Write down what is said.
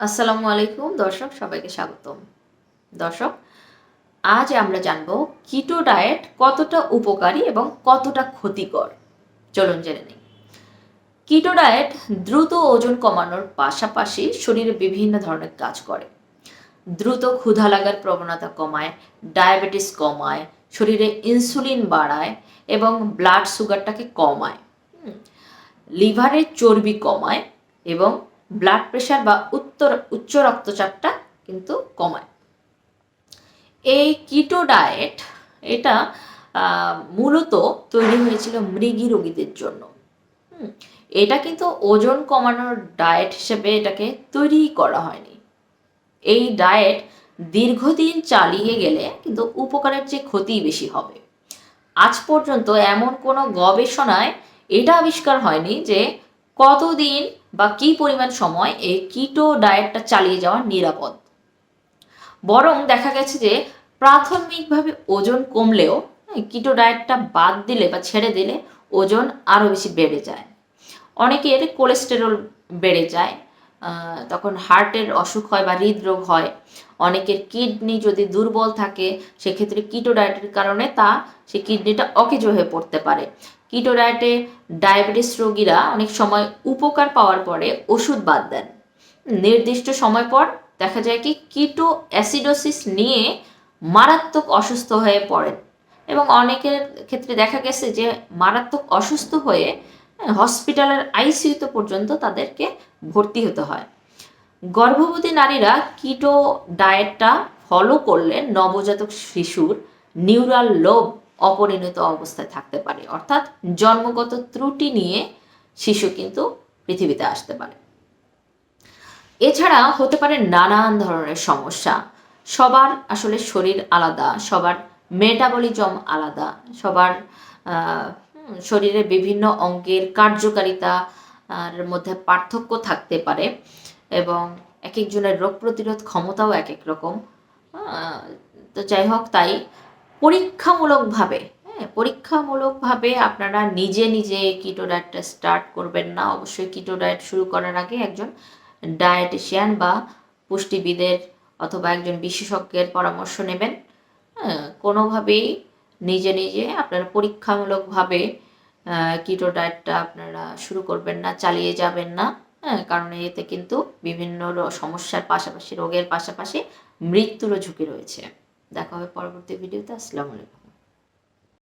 আসসালামু আলাইকুম, দর্শক, সবাইকে স্বাগতম। দর্শক, আজ আমরা জানব কিটো ডায়েট কতটা উপকারী এবং কতটা ক্ষতিকর। চলুন জেনে নিই। কিটো ডায়েট দ্রুত ওজন কমানোর পাশাপাশি শরীরে বিভিন্ন ধরনের কাজ করে। দ্রুত ক্ষুধা লাগার প্রবণতা কমায়, ডায়াবেটিস কমায়, শরীরে ইনসুলিন বাড়ায় এবং ব্লাড সুগারটাকে কমায়। লিভারের চর্বি কমায় এবং ব্লাড প্রেশার বা উত্তর, উচ্চ রক্তচাপটা কিন্তু কমায়। এই কিটো ডায়েট এটা মূলত তৈরি হয়েছিল মৃগী রোগীদের জন্য। এটা কিন্তু ওজন কমানোর ডায়েট হিসেবে এটাকে তৈরি করা হয়নি। এই ডায়েট দীর্ঘদিন চালিয়ে গেলে কিন্তু উপকারের চেয়ে ক্ষতি বেশি হবে। আজ পর্যন্ত এমন কোনো গবেষণায় এটা আবিষ্কার হয়নি যে কতদিন বা কী পরিমাণ সময় এই কিটো ডায়েটটা চালিয়ে যাওয়া নিরাপদ। বরং দেখা গেছে যে প্রাথমিকভাবে ওজন কমলেও হ্যাঁ, কিটো ডায়েটটা বাদ দিলে বা ছেড়ে দিলে ওজন আরও বেশি বেড়ে যায়। অনেকের কোলেস্টেরল বেড়ে যায় তখন হার্টের অসুখ হয় বা হৃদরোগ হয়। অনেকের কিডনি যদি দুর্বল থাকে, সেক্ষেত্রে কিটো ডায়েটের কারণে তা সে কিডনিটা অকেজ হয়ে পড়তে পারে। কিটো ডায়েটে ডায়াবেটিস রোগীরা অনেক সময় উপকার পাওয়ার পরে ওষুধ বাদ দেন। নির্দিষ্ট সময় পর দেখা যায় কি কিটো অ্যাসিডোসিস নিয়ে মারাত্মক অসুস্থ হয়ে পড়েন। এবং অনেকের ক্ষেত্রে দেখা গেছে যে, মারাত্মক অসুস্থ হয়ে, হসপিটালের আইসিইউতে পর্যন্ত তাদেরকে ভর্তি হতে হয়। গর্ভবতী নারীরা কিটো ডায়েটটা ফলো করলে নবজাতক শিশুর নিউরাল লোভ অপরিণত অবস্থায় থাকতে পারে। অর্থাৎ জন্মগত ত্রুটি নিয়ে শিশু কিন্তু পৃথিবীতে আসতে পারে। এছাড়া হতে পারে নানান ধরনের সমস্যা। সবার আসলে শরীর আলাদা, সবার মেটাবলিজম আলাদা, সবার শরীরের বিভিন্ন অঙ্গের কার্যকারিতা আর মধ্যে পার্থক্য থাকতে পারে এবং এক একজনের রোগ প্রতিরোধ ক্ষমতাও এক এক রকম তো যাই হোক, তাই পরীক্ষামূলকভাবে হ্যাঁ পরীক্ষামূলকভাবে আপনারা নিজে নিজে কিটো ডায়েটটা স্টার্ট করবেন না। অবশ্যই কিটো ডায়েট শুরু করার আগে একজন ডায়েটিশিয়ান বা পুষ্টিবিদের অথবা একজন বিশেষজ্ঞের পরামর্শ নেবেন। হ্যাঁ কোনোভাবেই নিজে নিজে আপনারা পরীক্ষামূলকভাবে কিটো ডায়েটটা আপনারা শুরু করবেন না, চালিয়ে যাবেন না হ্যাঁ? কারণ এতে কিন্তু বিভিন্ন সমস্যার পাশাপাশি, রোগের পাশাপাশি মৃত্যুরও ঝুঁকি রয়েছে। দেখা হবে পরবর্তী ভিডিওতে আসসালামু আলাইকুম।